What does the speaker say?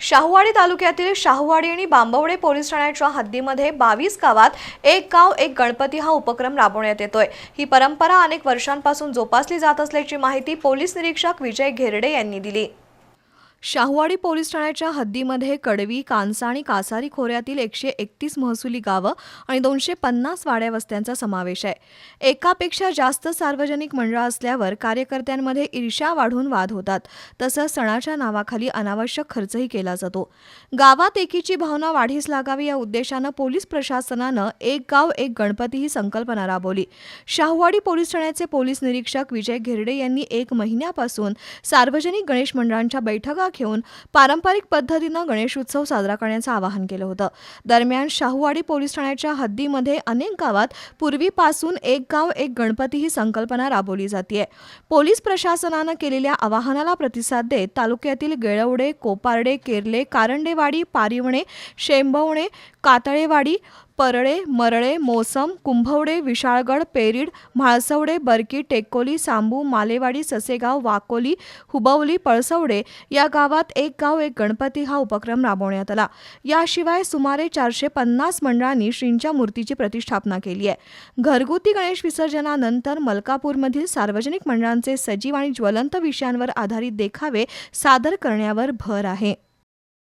शाहूवाडी तालुक्यातील शाहूवाडी आणि बांबवडे पोलीस ठाण्याच्या हद्दीमध्ये बावीस गावात एक गाव एक गणपती हा उपक्रम राबवण्यात येतोय. ही परंपरा अनेक वर्षांपासून जोपासली जात असल्याची माहिती पोलीस निरीक्षक विजय घेरडे यांनी दिली. शाहूवाडी पोलीस ठाण्याच्या हद्दीमध्ये कडवी कांसा आणि कासारी खोऱ्यातील एकशे एकतीस महसुली गावं आणि दोनशे पन्नास वाड्या वस्त्यांचा समावेश आहे. एकापेक्षा जास्त सार्वजनिक मंडळं असल्यावर कार्यकर्त्यांमध्ये ईर्ष्या वाढून वाद होतात. तसंच सणाच्या नावाखाली अनावश्यक खर्चही केला जातो. गावात एकीची भावना वाढीस लागावी या उद्देशानं पोलीस प्रशासनानं एक गाव एक गणपती ही संकल्पना राबवली. शाहूवाडी पोलीस ठाण्याचे पोलीस निरीक्षक विजय घेरडे यांनी एक महिन्यापासून सार्वजनिक गणेश मंडळांच्या बैठका घेऊन पारंपरिक पद्धतीनं गणेशोत्सव साजरा करण्याचं आवाहन केलं होतं. दरम्यान शाहूवाडी पोलीस ठाण्याच्या हद्दीमध्ये अनेक गावात पूर्वीपासून एक गाव एक गणपती ही संकल्पना राबवली जाते पोलीस प्रशासनानं केलेल्या आवाहनाला प्रतिसाद देत तालुक्यातील गेळवडे कोपारडे केरले कारंडेवाडी पारिवणे शेंबवणे कातळेवाडी परळे मरळे मोसम कुंभवडे विशाळगड पेरीड म्हाळसवडे बरकी टेकोली सांबू मालेवाडी ससेगाव वाकोली हुबवली पळसवडे या गावात एक गाव एक गणपती हा उपक्रम राबवण्यात आला. याशिवाय सुमारे चारशे पन्नास मंडळांनी श्रींच्या मूर्तीची प्रतिष्ठापना केली आहे. घरगुती गणेश विसर्जनानंतर मलकापूरमधील सार्वजनिक मंडळांचे सजीव आणि ज्वलंत विषयांवर आधारित देखावे सादर करण्यावर भर आहे.